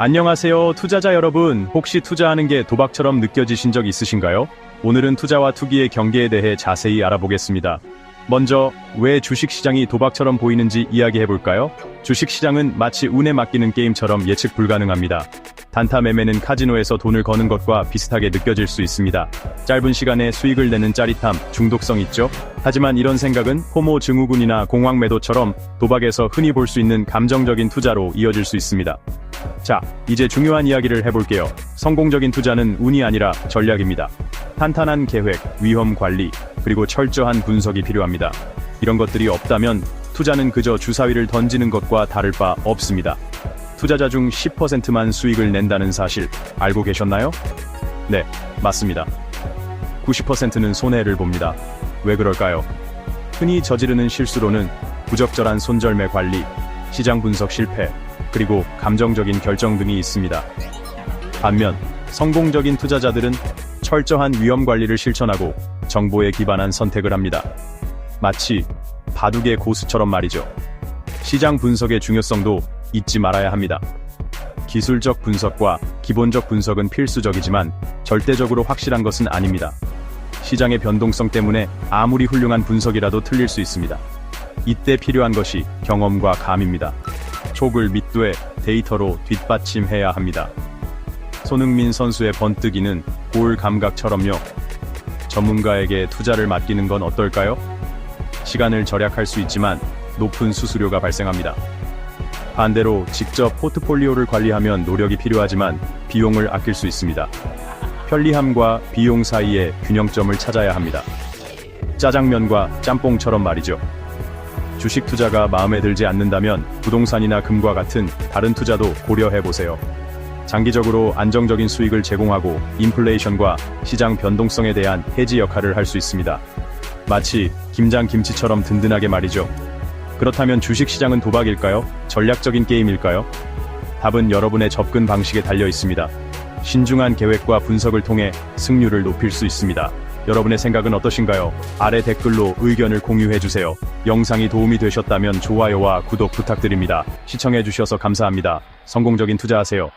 안녕하세요, 투자자 여러분. 혹시 투자하는 게 도박처럼 느껴지신 적 있으신가요? 오늘은 투자와 투기의 경계에 대해 자세히 알아보겠습니다. 먼저, 왜 주식시장이 도박처럼 보이는지 이야기해 볼까요? 주식시장은 마치 운에 맡기는 게임처럼 예측 불가능합니다. 단타 매매는 카지노에서 돈을 거는 것과 비슷하게 느껴질 수 있습니다. 짧은 시간에 수익을 내는 짜릿함, 중독성 있죠? 하지만 이런 생각은 호모 증후군이나 공황 매도처럼 도박에서 흔히 볼 수 있는 감정적인 투자로 이어질 수 있습니다. 자, 이제 중요한 이야기를 해볼게요. 성공적인 투자는 운이 아니라 전략입니다. 탄탄한 계획, 위험 관리, 그리고 철저한 분석이 필요합니다. 이런 것들이 없다면 투자는 그저 주사위를 던지는 것과 다를 바 없습니다. 투자자 중 10%만 수익을 낸다는 사실 알고 계셨나요? 네, 맞습니다. 90%는 손해를 봅니다. 왜 그럴까요? 흔히 저지르는 실수로는 부적절한 손절매 관리, 시장 분석 실패, 그리고 감정적인 결정 등이 있습니다. 반면 성공적인 투자자들은 철저한 위험 관리를 실천하고 정보에 기반한 선택을 합니다. 마치 바둑의 고수처럼 말이죠. 시장 분석의 중요성도 잊지 말아야 합니다. 기술적 분석과 기본적 분석은 필수적이지만 절대적으로 확실한 것은 아닙니다. 시장의 변동성 때문에 아무리 훌륭한 분석이라도 틀릴 수 있습니다. 이때 필요한 것이 경험과 감입니다. 촉을 밑두에 데이터로 뒷받침해야 합니다. 손흥민 선수의 번뜨기는 볼 감각처럼요. 전문가에게 투자를 맡기는 건 어떨까요? 시간을 절약할 수 있지만 높은 수수료가 발생합니다. 반대로 직접 포트폴리오를 관리하면 노력이 필요하지만 비용을 아낄 수 있습니다. 편리함과 비용 사이의 균형점을 찾아야 합니다. 짜장면과 짬뽕처럼 말이죠. 주식 투자가 마음에 들지 않는다면 부동산이나 금과 같은 다른 투자도 고려해 보세요. 장기적으로 안정적인 수익을 제공하고 인플레이션과 시장 변동성에 대한 해지 역할을 할 수 있습니다. 마치 김장 김치처럼 든든하게 말이죠. 그렇다면 주식 시장은 도박일까요? 전략적인 게임일까요? 답은 여러분의 접근 방식에 달려 있습니다. 신중한 계획과 분석을 통해 승률을 높일 수 있습니다. 여러분의 생각은 어떠신가요? 아래 댓글로 의견을 공유해주세요. 영상이 도움이 되셨다면 좋아요와 구독 부탁드립니다. 시청해주셔서 감사합니다. 성공적인 투자하세요.